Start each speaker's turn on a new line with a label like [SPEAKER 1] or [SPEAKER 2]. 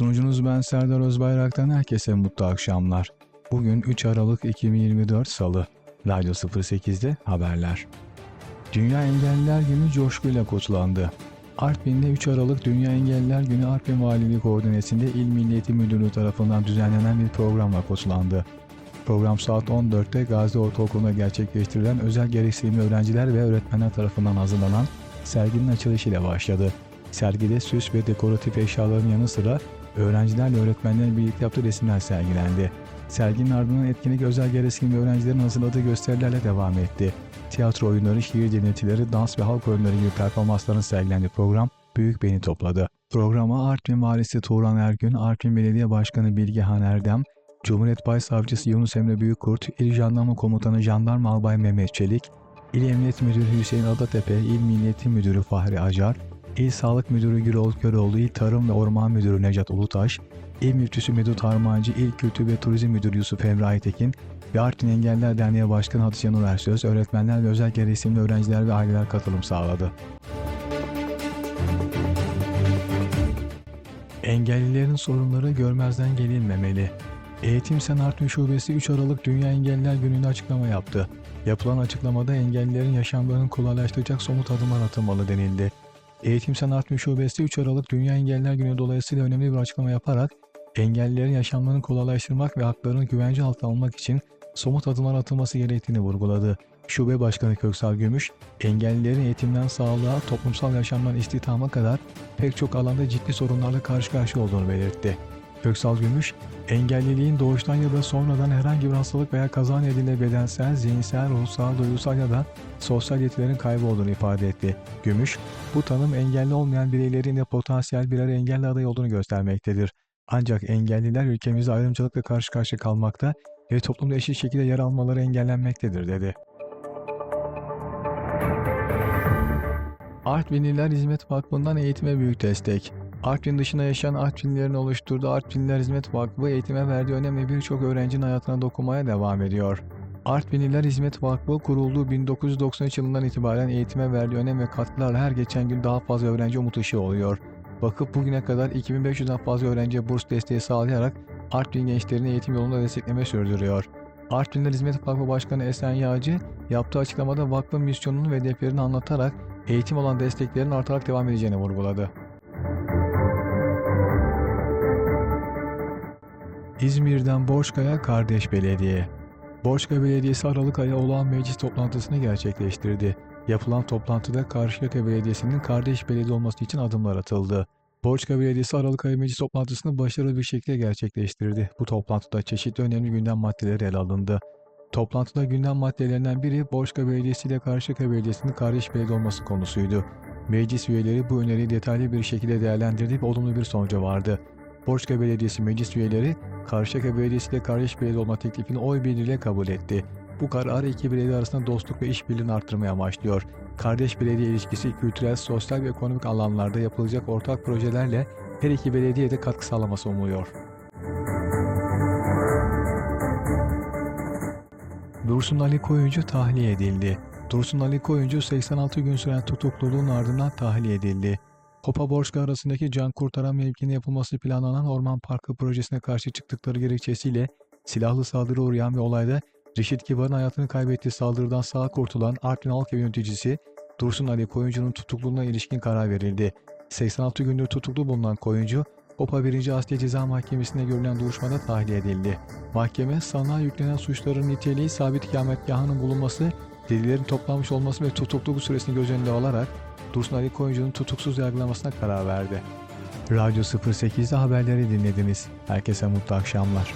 [SPEAKER 1] Sunucunuz ben Serdar Özbayrak'tan herkese mutlu akşamlar. Bugün 3 Aralık 2024 Salı. Radyo 08'de haberler. Dünya Engelliler Günü coşkuyla kutlandı. Artvin'de 3 Aralık Dünya Engelliler Günü Artvin Valiliği Koordinesi'nde İl Milliyeti Müdürlüğü tarafından düzenlenen bir programla kutlandı. Program saat 14'te Gazi Ortaokulu'nda gerçekleştirilen özel gereksinimli öğrenciler ve öğretmenler tarafından hazırlanan serginin açılışıyla başladı. Sergide süs ve dekoratif eşyaların yanı sıra öğrencilerle öğretmenlerin birlikte yaptığı resimler sergilendi. Serginin ardından etkinlik özel gereksinimli öğrencilerin hazırladığı gösterilerle devam etti. Tiyatro oyunları, şiir dinletileri, dans ve halk oyunları gibi performansların sergilendiği program büyük beğeni topladı. Programa Artvin Valisi Turan Ergün, Artvin Belediye Başkanı Bilgehan Erdem, Cumhuriyet Başsavcısı Yunus Emre Büyükkurt, İl Jandarma Komutanı Jandarma Albay Mehmet Çelik, İl Emniyet Müdürü Hüseyin Adatepe, İl Milliyeti Müdürü Fahri Acar, İl Sağlık Müdürü Gürol Köroğlu, İl Tarım ve Orman Müdürü Necat Ulutaş, İl Müftüsü Medut Harmancı, İl Kültür ve Turizm Müdürü Yusuf Emre Aytekin ve Artvin Engelliler Derneği Başkanı Hatice Nur Ersöz, öğretmenler ve özel gereksinimli öğrenciler ve aileler katılım sağladı. Engellilerin sorunları görmezden gelinmemeli. Eğitim Sen Artvin Şubesi 3 Aralık Dünya Engelliler Günü'nde açıklama yaptı. Yapılan açıklamada engellilerin yaşamlarını kolaylaştıracak somut adımlar atılmalı denildi. Eğitim Sen Artvin Şubesi 3 Aralık Dünya Engelliler Günü dolayısıyla önemli bir açıklama yaparak engellilerin yaşamlarını kolaylaştırmak ve haklarını güvence altına almak için somut adımlar atılması gerektiğini vurguladı. Şube Başkanı Köksal Gümüş, engellilerin eğitimden sağlığa, toplumsal yaşamdan istihdama kadar pek çok alanda ciddi sorunlarla karşı karşıya olduğunu belirtti. Köksal Gümüş, engelliliğin doğuştan ya da sonradan herhangi bir hastalık veya kaza nedeniyle bedensel, zihinsel, ruhsal, duygusal ya da sosyal yetilerin kaybı olduğunu ifade etti. Gümüş, bu tanım engelli olmayan bireylerin de potansiyel birer engelli adayı olduğunu göstermektedir. Ancak engelliler ülkemizde ayrımcılıkla karşı karşıya kalmakta ve toplumda eşit şekilde yer almaları engellenmektedir dedi. Artvinliler Hizmet Vakfı'ndan eğitime büyük destek. Artvin dışında yaşayan Artvinlilerin oluşturduğu Artvinliler Hizmet Vakfı eğitime verdiği önemli birçok öğrencinin hayatına dokunmaya devam ediyor. Artvinliler Hizmet Vakfı kurulduğu 1993 yılından itibaren eğitime verdiği önem ve katkılarla her geçen gün daha fazla öğrenci umut ışığı oluyor. Vakıf bugüne kadar 2500'den fazla öğrenciye burs desteği sağlayarak Artvin gençlerini eğitim yolunda destekleme sürdürüyor. Artvinler Hizmet Vakfı Başkanı Esen Yağcı yaptığı açıklamada vakfın misyonunu ve hedeflerini anlatarak eğitim olan desteklerin artarak devam edeceğini vurguladı. İzmir'den Borçka'ya Kardeş Belediye Borçka Belediyesi Aralık ayı olağan meclis toplantısını gerçekleştirdi. Yapılan toplantıda Karşıyaka Belediyesi'nin kardeş belediye olması için adımlar atıldı. Borçka Belediyesi Aralık ayı meclis toplantısını başarılı bir şekilde gerçekleştirdi. Bu toplantıda çeşitli önemli gündem maddeleri ele alındı. Toplantıda gündem maddelerinden biri Borçka Belediyesi ile Karşıyaka Belediyesi'nin kardeş belediye olması konusuydu. Meclis üyeleri bu öneriyi detaylı bir şekilde değerlendirdi ve olumlu bir sonuca vardı. Borçka Belediyesi meclis üyeleri Karşıyaka Belediyesi ile kardeş belediye olma teklifini oy birliğiyle kabul etti. Bu karar iki belediye arasında dostluk ve işbirliğini arttırmaya amaçlıyor. Kardeş belediye ilişkisi kültürel, sosyal ve ekonomik alanlarda yapılacak ortak projelerle her iki belediyeye de katkı sağlaması umuluyor. Dursun Ali Koyuncu tahliye edildi. Dursun Ali Koyuncu 86 gün süren tutukluluğun ardından tahliye edildi. Hopa Borçka arasındaki can kurtaran mevkine yapılması planlanan Orman Parkı projesine karşı çıktıkları gerekçesiyle silahlı saldırı uğrayan ve olayda Reşit Kibar'ın hayatını kaybettiği saldırıdan sağ kurtulan Artvin Halk yöneticisi Dursun Ali Koyuncu'nun tutukluluğuna ilişkin karar verildi. 86 gündür tutuklu bulunan Koyuncu, Hopa 1. Asliye Ceza Mahkemesi'nde görülen duruşmada tahliye edildi. Mahkeme, sanığa yüklenen suçların niteliği sabit ikametgahının bulunması, delillerin toplanmış olması ve tutukluluk süresini göz önünde alarak Dursun Ali Koyuncu'nun tutuksuz yargılamasına karar verdi. Radyo 08'de haberleri dinlediniz. Herkese mutlu akşamlar.